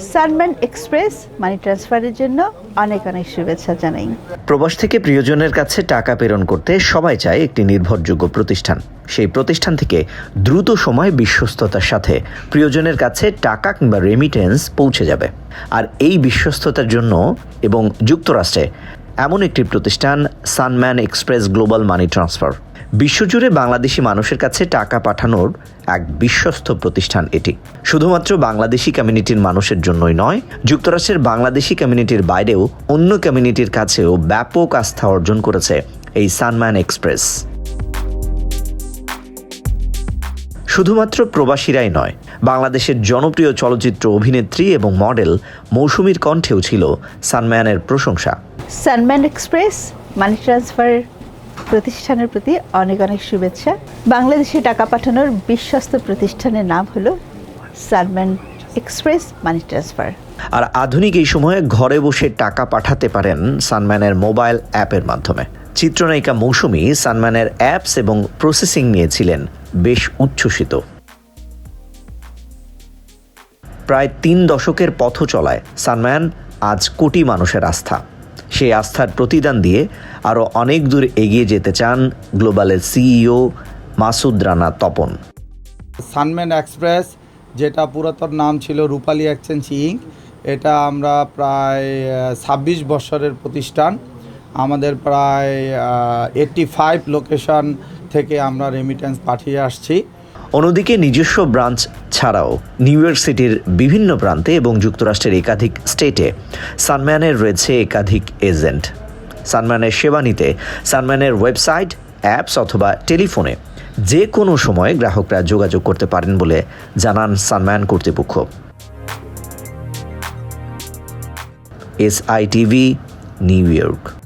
Sunman express মানি ট্রান্সফারের জন্য অনেক অনেক শুভেচ্ছা জানাই। প্রবাস থেকে প্রিয়জনের কাছে টাকা প্রেরণ করতে সবাই চায় একটি নির্ভরযোগ্য প্রতিষ্ঠান। সেই প্রতিষ্ঠান থেকে দ্রুত সময় বিশ্বস্ততার সাথে প্রিয়জনের কাছে টাকা কিংবা রেমিটেন্স পৌঁছে যাবে। আর এই বিশ্বস্ততার জন্য এবং যুক্তরাষ্ট্রে এমন একটি প্রতিষ্ঠান Sunman Express Global Money Transfer বিশ্বজুড়ে বাংলাদেশি মানুষের কাছে টাকা পাঠানোর এক বিশ্বস্ত প্রতিষ্ঠান এটি। শুধুমাত্র বাংলাদেশি কমিউনিটির মানুষের জন্যই নয়, যুক্তরাষ্ট্রের বাংলাদেশি কমিউনিটির বাইরেও অন্য কমিউনিটির কাছেও ব্যাপক আস্থা অর্জন করেছে এই সানম্যান এক্সপ্রেস শুধুমাত্র প্রবাসীরাই নয় বাংলাদেশের জনপ্রিয় চলচ্চিত্র অভিনেত্রী এবং মডেল মৌসুমীর কণ্ঠেও ছিল সানম্যানের প্রশংসা। সানম্যান এক্সপ্রেস মানি ট্রান্সফার প্রতিষ্ঠানের প্রতি অনেক অনেক শুভেচ্ছা। বাংলাদেশে টাকা পাঠানোর বিশ্বস্ত প্রতিষ্ঠানের নাম হলো সানম্যান এক্সপ্রেস মানি ট্রান্সফার। আর আধুনিক এই সময়ে ঘরে বসে টাকা পাঠাতে পারেন সানম্যানের মোবাইল অ্যাপের মাধ্যমে। চিত্রনায়িকা মৌসুমী সানম্যানের অ্যাপস এবং প্রসেসিং নিয়েছিলেন বেশ উচ্ছ্বসিত। প্রায় তিন দশকের পথ চলায় সানম্যান আজ কোটি মানুষের আস্থা। সেই আস্থার প্রতিদান দিয়ে আরও অনেক দূর এগিয়ে যেতে চান গ্লোবালের CEO Masud Rana Tapan. Sunman Express, যেটা পুরাতন নাম ছিল রূপালী এক্সচেঞ্জ ইঙ্ক এটা আমরা প্রায় ছাব্বিশ বছরের প্রতিষ্ঠান। আমাদের প্রায় এইট্টি ফাইভ লোকেশন থেকে আমরা রেমিটেন্স পাঠিয়ে আসছি। অন্যদিকে নিজস্ব ব্রাঞ্চ ছাড়াও নিউ ইয়র্ক সিটির বিভিন্ন প্রান্তে এবং যুক্তরাষ্ট্রের একাধিক স্টেটে সানম্যানের রয়েছে একাধিক এজেন্ট সানম্যানের সেবা নিতে সানম্যানের ওয়েবসাইট অ্যাপস অথবা টেলিফোনে যে কোনো সময় গ্রাহকরা যোগাযোগ করতে পারেন বলে জানান সানম্যান কর্তৃপক্ষ। S I TV New York